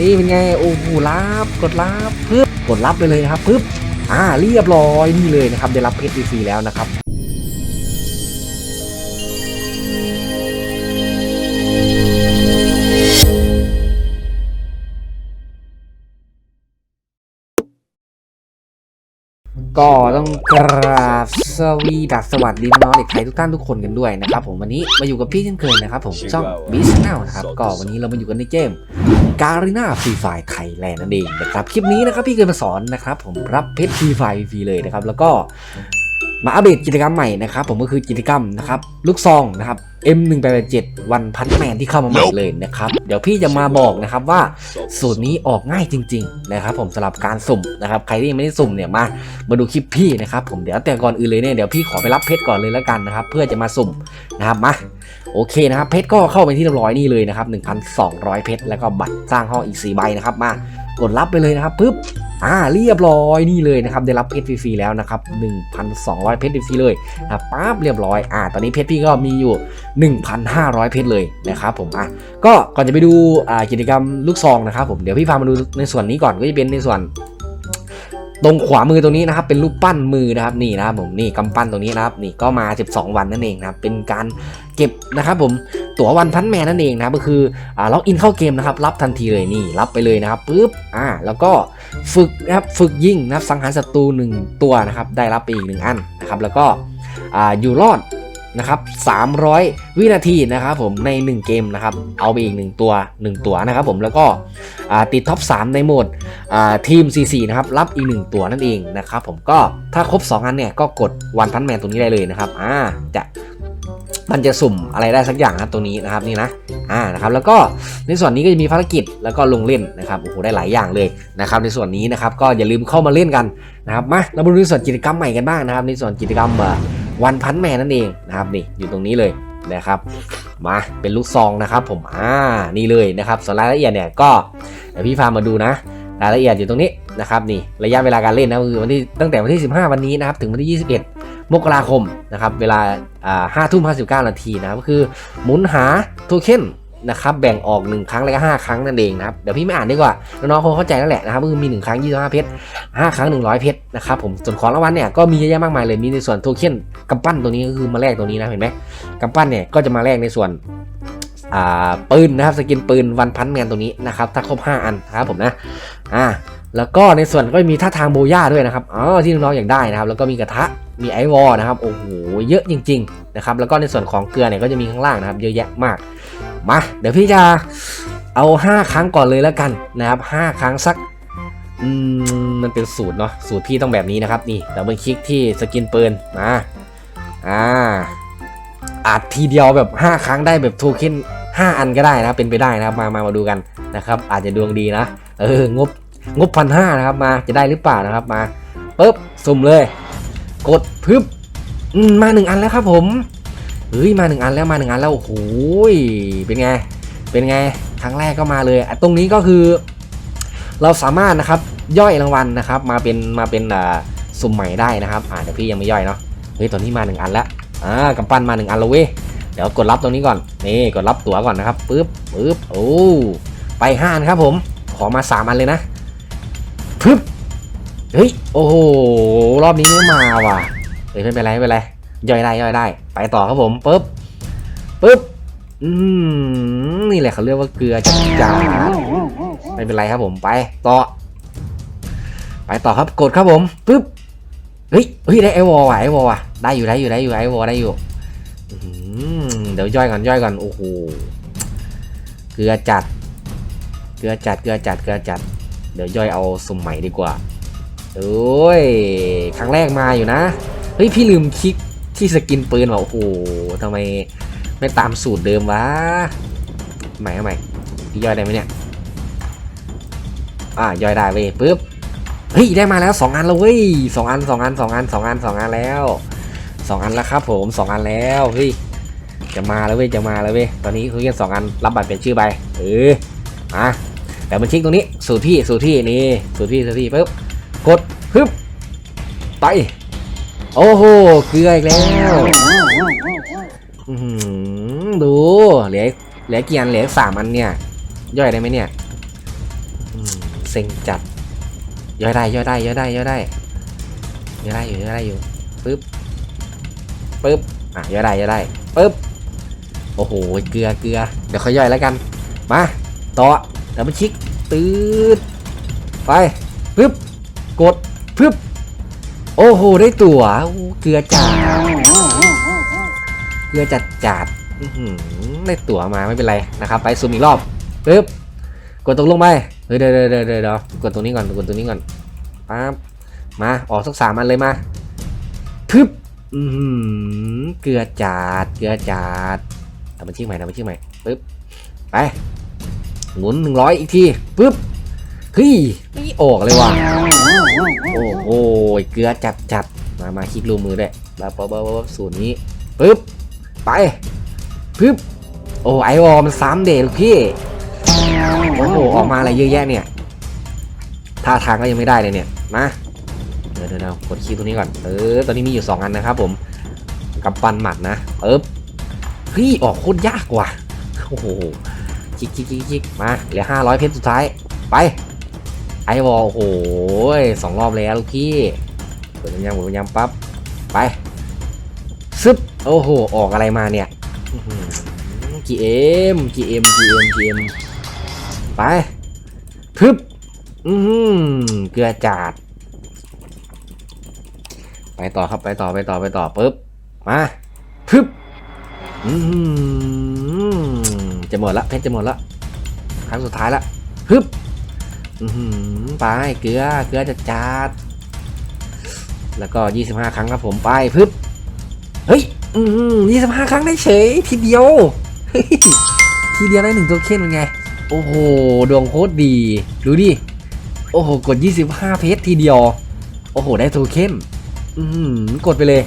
นี่เป็นไงโอ้โหรับกดรับปึ๊บกดรับไปเลยนะครับปึ๊บอ่าเรียบร้อยนี่เลยนะครับได้รับเพชรฟรีๆแล้วนะครับ ก็ต้องกราบสวีดัสสวัสดีน้องเด็กไทยทุกท่านทุกคนกันด้วยนะครับผมวันนี้มาอยู่กับพี่เช่นเคยนะครับผมช่องบิสเนลนะครับก็วันนี้เรามาอยู่กันในเกมการีนาฟรีไฟไทยแลนด์นั่นเองนะครับคลิปนี้นะครับพี่เคยมาสอนนะครับผมรับเพชรฟรีไฟฟรีเลยนะครับแล้วก็ มาอัปเดตกิจกรรมใหม่นะครับผมก็คือกิจกรรมนะครับลูกซองนะครับ M187 วันพันแมนที่เข้ามาใหม่เลยนะครับ เดี๋ยวพี่จะมาบอกนะครับว่าสูตรนี้ออกง่ายจริง ๆ นะครับ ผมสำหรับการสุ่มนะครับใครที่ยังไม่ได้สุ่มเนี่ยมามาดูคลิปพี่นะครับผมเดี๋ยวแต่ก่อนอื่นเลยเนี่ยเดี๋ยวพี่ขอไปรับเพชรก่อนเลยแล้วกันนะครับเพื่อจะมาสุ่มนะครับมาโอเคนะครับเพชรก็เข้าไปที่เรียบร้อยนี่เลยนะครับ1,200 เพชรแล้วก็บัตรสร้างห้องอีก4ใบนะครับมากดรับไปเลยนะครับปึ๊บ อ่าเรียบร้อยนี่เลยนะครับได้รับเพชรฟรีๆแล้วนะครับ 1,200 เพชรฟรีเลยนะปั๊บเรียบร้อยอ่าตอนนี้เพชรพี่ก็มีอยู่ 1,500 เพชรเลยนะครับผมอะก็ก่อนจะไปดูอ่ากิจกรรมลูกซองนะครับผมเดี๋ยวพี่พามาดูในส่วนนี้ก่อนก็จะเป็นในส่วน ตรงขวามือตรงนี้นะครับเป็นรูปปั้นมือนะครับนี่นะครับผมนี่กำปั้นตรงนี้นะครับนี่ก็มา 12 วันนั่นเองนะครับเป็นการเก็บนะครับผมตั๋ววันพันแมนนั่นเองนะครับก็คืออ่าล็อกอินเข้าเกมนะครับรับทันทีเลยนี่รับไปเลยนะครับปุ๊บอ่าแล้วก็ฝึกนะครับฝึกยิงนะครับสังหารศัตรูหนึ่งตัวนะครับได้รับไปอีกหนึ่งอันนะครับแล้วก็อ่าอยู่รอด นะครับ300 วินาทีนะครับผมใน 1 เกมนะครับเอาไปอีก 1 ตัว 1 ตัวนะครับผมแล้วก็ติดท็อป 3 ในโหมดทีม C4 นะครับรับอีก 1 ตัวนั่นเองนะครับผมก็ถ้าครบ 2 อันเนี่ยก็กดวันพันแมนตัวนี้ได้เลยนะครับอ่าจะมันจะสุ่มอะไรได้สักอย่างนะตัวนี้นะครับนี่นะอ่านะครับแล้วก็ในส่วนนี้ก็จะมีภารกิจแล้วก็ลงเล่นนะครับโอ้โหได้หลายอย่างเลยนะครับในส่วนนี้นะครับก็อย่าลืมเข้ามาเล่นกันนะครับมาเรามาดูในส่วนกิจกรรมใหม่กันบ้างนะครับในส่วนกิจกรรม วันพันแมนนั่นเองนะครับนี่อยู่ตรงนี้เลยนะครับมาเป็นลูกซองนะครับผมอ่านี่เลยนะครับส่วนรายละเอียดเนี่ยก็เดี๋ยวพี่พามาดูนะ รายละเอียดอยู่ตรงนี้นะครับนี่ระยะเวลาการเล่นนะคือวันที่ตั้งแต่วันที่ 15 วันนี้นะครับถึงวันที่ 21 มกราคมนะครับเวลาอ่าห้าทุ่มห้าสิบเก้านาทีนะก็คือหมุนหาโทเค็น นะครับแบ่งออก 1 ครั้งแล้วก็5ครั้งนั่นเองนะครับเดี๋ยวพี่ไม่อ่านดีกว่าน้องๆคงเข้าใจแล้วแหละนะครับคือมี 1 ครั้ง 25 เพชร5ครั้ง 100 เพชรนะครับผมส่วนของรางวัลเนี่ยก็มีเยอะแยะมากมายเลยมีในส่วนโทเค็นกำปั้นตัวนี้ก็คือมาแลกตัวนี้นะเห็นไหมกำปั้นเนี่ยก็จะมาแลกในส่วนอ่าปืนนะครับสกินปืนวันพันแมนตัวนี้นะครับถ้าครบ 5 อันนะครับผมนะอ่า แล้วก็ในส่วนก็มีท่าทางโบย่าด้วยนะครับอ๋อที่น้องๆอยากได้นะครับ แล้วก็มีกระทะ มีไอวอลนะครับ โอ้โห เยอะจริง ๆ นะครับ แล้วก็ในส่วนของเกลือเนี่ยก็จะมีข้างล่างนะครับ เยอะแยะมาก มา เดี๋ยวพี่จะเอา 5 ครั้งก่อนเลยแล้วกันนะครับ 5 ครั้งสัก อืม มันเป็นสูตรเนาะ สูตรพี่ต้องแบบนี้นะครับ นี่ดับเบิลคลิกที่สกินปืนมาอ่า อาจทีเดียวแบบ 5 ครั้งได้แบบโทเค็น5อันก็ได้นะ เป็นไปได้นะครับ มา มา มาดูกันนะครับ อาจจะดวงดีนะ เออ งบ งบพันห้านะครับมาจะได้หรือเปล่านะครับมาปุ๊บสุ่มเลย กดพึบมมาหนึ่งอันแล้วครับผมเฮ้ยมาหนึ่งอันแล้วมาหนึ่งอันแล้วโอ้โหเป็นไงเป็นไงครั้งแรกก็มาเลยอะตรงนี้ก็คือ เราสามารถนะครับย่อยรางวัลนะครับ มาเป็นมาเป็นสุ่มใหม่ได้นะครับอ่าเดี๋ยวพี่ยังไม่ย่อยเนาะเฮ้ยตอนนี้มาหนึ่งอันแล้วอ่ากำปั้นมาหนึ่งอันแล้วเว้ยเดี๋ยวกดรับตรงนี้ก่อนนี่กดรับตั๋วก่อนนะครับปึ๊บปึ๊บโอ้ไปห้าอันครับผมขอมาสามอันเลยนะ ปึ๊บเฮ้ย โอ้โห รอบนี้ไม่มาว่ะเฮ้ยไม่เป็นไรไม่เป็นไรย่อยได้ย่อยได้ ไปต่อครับผมปึ๊บปึ๊บอืมนี่แหละเขาเรียกว่าเกลือจัดจานไม่เป็นไรครับผมไปต่อ ไปต่อครับกดครับผมปึ๊บเฮ้ยเฮ้ยได้ไอวอลว่ะไอวอลว่ะได้อยู่ได้อยู่ได้อยู่ไอวอลได้อยู่เดี๋ยวย่อยก่อนย่อยก่อนโอ้โหเกลือจัด เกลือจัดเกลือจัดเกลือจัด ดี๋ยวย่อยเอาสุ่มใหม่ดีกว่าโอ้ยครั้งแรกมาอยู่นะ เฮ้ย พี่ลืมคลิกที่สกินปืนว่ะโอ้โหทำไมไม่ตามสูตรเดิมวะใหม่เอาใหม่พี่ย่อยได้ไหมเนี่ย อ่าย่อยได้เว้ยปึ๊บ เฮ้ย ได้มาแล้วสองอันแล้วเว้ยสองอันสองอันสองอันสองอันสองอันแล้วสองอันแล้วครับผมสองอันแล้วเฮ้ยจะมาแล้วเว้ยจะมาแล้วเว้ยตอนนี้คือแค่สองอันรับบัตรเปลี่ยนชื่อไปเออมา แต่มันชิกตรงนี้สูตรพี่สูตรพี่นี่สูตรพี่สูตรพี่ปึ๊บกดปึ๊บไปโอ้โหเกลืออีกแล้วดูเหลือเหลือกี่อันเหลือสามอันเนี่ย ย่อยได้ไหมเนี่ยเซ็งจัดย่อยได้ย่อยได้ย่อยได้ย่อยได้ย่อยได้อยู่ย่อยได้อยู่ปึ๊บปึ๊บอะย่อยได้ย่อยได้ปึ๊บโอ้โหเกลือเกลือเดี๋ยวเขาย่อยแล้วกัน มาต่อ ดับเบิลชิกตืดไปปึ๊บกดปึ๊บโอ้โห ได้ตัวเกลือจัดเกลือจัดจัดได้ตั๋วมาไม่เป็นไรนะครับไปซูมอีกรอบปึ๊บกดตรงลงไปเฮ้ยเดี๋ยวเดี๋ยวเดี๋ยวเดี๋ยวกดตรงนี้ก่อนกดตรงนี้ก่อนปั๊บมาออกสักสามอันเลยมาพึบเกลือจัดเกลือจัดทำเป็นชื่อใหม่ทำเป็นชื่อใหม่ปึ๊บไป หมุนหนึ่งร้อยอีกทีปึ๊บเฮ้ยไม่ออกเลยว่ะโอ้โหเกลือจัดจัดมามาคลิกรูมือด้วยแล้วปั๊บป๊บปั๊บสูตรนี้ปึ๊บไปปึ๊บโอ้ไอวอลมันซ้ำเดลูกพี่โอ้โหออกมาอะไรเยอะแยะเนี่ยท่าทางก็ยังไม่ได้เลยเนี่ยมาเดี๋ยวเดี๋ยวกดคีย์ตัวนี้ก่อนเออตอนนี้มีอยู่ 2 อันนะครับผมกำปั้นหมัดนะเอ๊บเฮ้ยออกโคตรยากว่ะโอ้โห จิกจิกจิกจิกมาเหลือ500เพชรสุดท้าย ไป ไอวอลโอ้โหสองรอบแล้วลูกพี่กดยังกดยังปั๊บ ไปซึบโอ้โห ออกอะไรมาเนี่ยอื้อหือ GM GM GM GM ไป พึบ อือหือเกลือจาด ไปต่อครับ ไปต่อ ไปต่อ ไปต่อปึ๊บ มา พึบ อือหือ จะหมดละเพชรจะหมดละครั้งสุดท้ายละพึบไปเกลือเกลือจะจาดแล้วก็ 25 ครั้งครับผมไปพึบเฮ้ยอือหือ25ครั้งได้เฉยทีเดียว ทีเดียวได้หนึ่งตัวเค้นเป็นไง โอ้โห ดวงโคตรดี ดูดิ โอ้โห กด 25 เพชรทีเดียว โอ้โห ได้ตัวเค้นอือหือกดไปเลย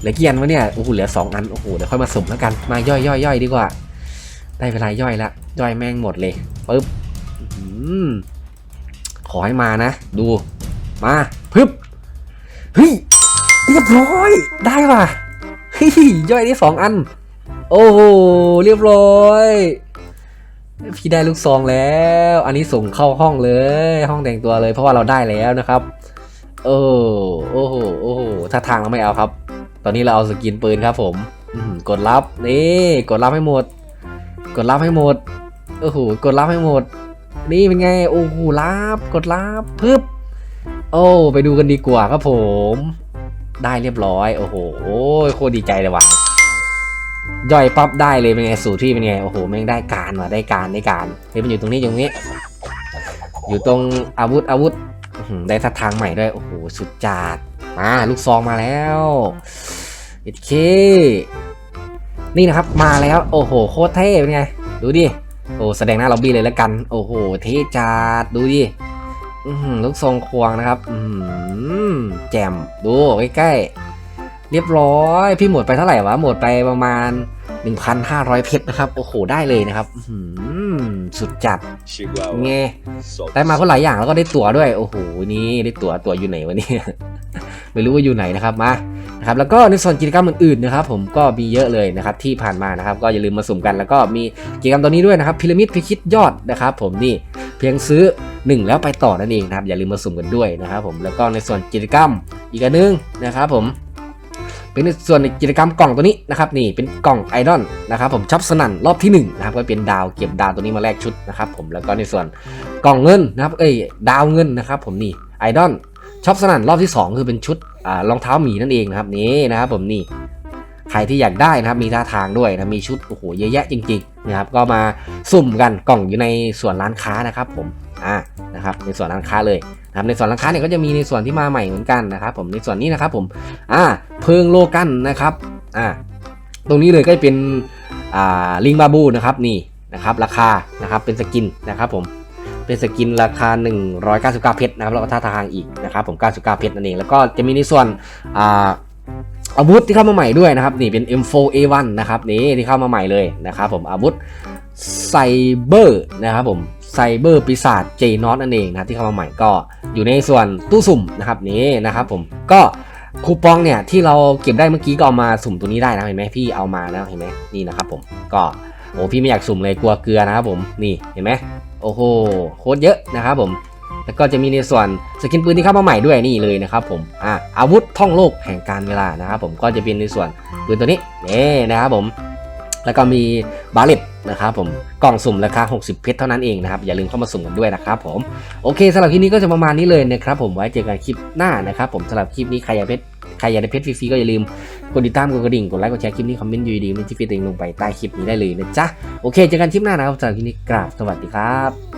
เหลือกี่อันวะเนี่ย โอ้โห เหลือ 2 อัน โอ้โห เดี๋ยวค่อยมาสุ่มแล้วกัน มาย่อยย่อยย่อยดีกว่า ได้เวลาย่อยละย่อยแม่งหมดเลยปึ๊บขอให้มานะ ดู มาปึ๊บเฮ้ยเรียบร้อย ได้ว่ะเฮ้ยย่อยได้สองอัน โอ้โหเรียบร้อยพี่ได้ลูกซองแล้ว อันนี้ส่งเข้าห้องเลย ห้องแต่งตัวเลย เพราะว่าเราได้แล้วนะครับโอ้โอ้โหโอ้โหถ้าทางเราไม่เอาครับ ตอนนี้เราเอาสกินปืนครับผมกดรับนี่กดรับให้หมด กดรับให้หมด โอ้โห กดรับให้หมด นี่เป็นไง โอ้โหรับกดรับพึบโอ้ ไปดูกันดีกว่าครับผม ได้เรียบร้อย โอ้โห โคตรดีใจเลยว่ะ ย่อยปั๊บได้เลยเป็นไง สูตรที่เป็นไง โอ้โห แม่งได้การว่ะ ได้การ ได้การเฮ้ยมันอยู่ตรงนี้อยู่ตรงนี้ อยู่ตรงอาวุธ อาวุธ ได้ทัดทางใหม่ด้วย โอ้โห สุดจัด มา ลูกซองมาแล้วโอเค นี่นะครับมาแล้วโอ้โหโคตรเท่เป็นไงดูดิโอ้แสดงหน้าล็อบบี้เลยแล้วกัน โอ้โหเท่จัดดูดิลูกทรงควงนะครับอืมแจ่มดูใกล้ๆเรียบร้อย พี่หมดไปเท่าไหร่วะหมดไปประมาณ 1,500 เพชรนะครับ โอ้โห ได้เลยนะครับอื้อหือสุดจัด Chegou a ไง hora. ได้มาก็หลายอย่างแล้วก็ได้ตั๋วด้วย โอ้โห นี่ได้ตั๋วตั๋วอยู่ไหนวะเนี่ย ไม่รู้ว่าอยู่ไหนนะครับ มา นะครับ แล้วก็ในส่วนกิจกรรมอื่นๆนะครับ ผมก็มีเยอะเลยนะครับที่ผ่านมานะครับ ก็อย่าลืมมาสุ่มกัน แล้วก็มีกิจกรรมตัวนี้ด้วยนะครับ พีระมิดพิชิตยอดนะครับ ผมนี่ เพียงซื้อ 1 แล้วไปต่อนั่นเองนะครับ อย่าลืมมาสุ่มกันด้วยนะครับ ผม แล้วก็ในส่วนกิจกรรมอีกอันหนึงนะครับ ผม เป็นในส่วนในกิจกรรมกล่องตัวนี้นะครับนี่เป็นกล่องไอดอลนะครับผมช็อปสนั่นรอบที่1นะครับก็เป็นดาวเก็บดาวตัวนี้มาแลกชุดนะครับผมแล้วก็ในส่วนกล่องเงินนะครับเอ้ยดาวเงินนะครับผมนี่ไอดอลช็อปสนั่นรอบที่ 2 คือเป็นชุดอ่ารองเท้าหมีนั่นเองนะครับนี่นะครับผมนี่ใครที่อยากได้นะครับมีท่าทางด้วยนะมีชุดโอ้โหเยอะแยะจริงๆนะครับก็มาสุ่มกันกล่องอยู่ในส่วนร้านค้านะครับผมอ่านะครับในส่วนร้านค้าเลย นะครับในส่วนร้านค้าเนี่ยก็จะมีในส่วนที่มาใหม่เหมือนกันนะครับผมในส่วนนี้นะครับผมอ่าเพิงโลกันนะครับอ่าตรงนี้เลยก็จะเป็นอ่าลิงบาบูนะครับนี่นะครับราคานะครับเป็นสกินนะครับผมเป็นสกินราคา 199 เพชรนะครับแล้วก็ท่าทางอีกนะครับผม 99 เพชรนั่นเองแล้วก็จะมีในส่วนอ่าอาวุธที่เข้ามาใหม่ด้วยนะครับนี่เป็น M4A1 นะครับนี่ที่เข้ามาใหม่เลยนะครับผมอาวุธไซเบอร์นะครับผม ไซเบอร์ปีศาจเจนอตนั่นเองนะที่เข้ามาใหม่ก็อยู่ในส่วนตู้สุ่มนะครับนี่นะครับผมก็คูปองเนี่ยที่เราเก็บได้เมื่อกี้ก็เอามาสุ่มตัวนี้ได้นะเห็นไหมพี่เอามาแล้วเห็นไหมนี่นะครับผมก็โอ้พี่ไม่อยากสุ่มเลยกลัวเกลือนะครับผมนี่เห็นไหมโอ้โหโคตรเยอะนะครับผมแล้วก็จะมีในส่วนสกินปืนที่เข้ามาใหม่ด้วยนี่เลยนะครับผมอ่าอาวุธท่องโลกแห่งการเวลานะครับผมก็จะเป็นในส่วนปืนตัวนี้นี่นะครับผมแล้วก็มีบาเลต นะครับผมกล่องสุ่มราคา 60 เพชรเท่านั้นเองนะครับ อย่าลืมเข้ามาสุ่มกันด้วยนะครับผมโอเคสำหรับคลิปนี้ก็จะประมาณนี้เลยนะครับผมไว้เจอกันคลิปหน้านะครับผมสำหรับคลิปนี้ใครอยากเพชรใครอยากได้เพชรฟรีๆก็อย่าลืมกดติดตามกดกระดิ่งกดไลค์กดแชร์คลิปนี้คอมเมนต์ยูดีมันที่ฟีตัวเองลงไปใต้คลิปนี้ได้เลยนะจ๊ะโอเคเจอกันคลิปหน้านะครับสำหรับคลิปนี้กราบสวัสดีครับ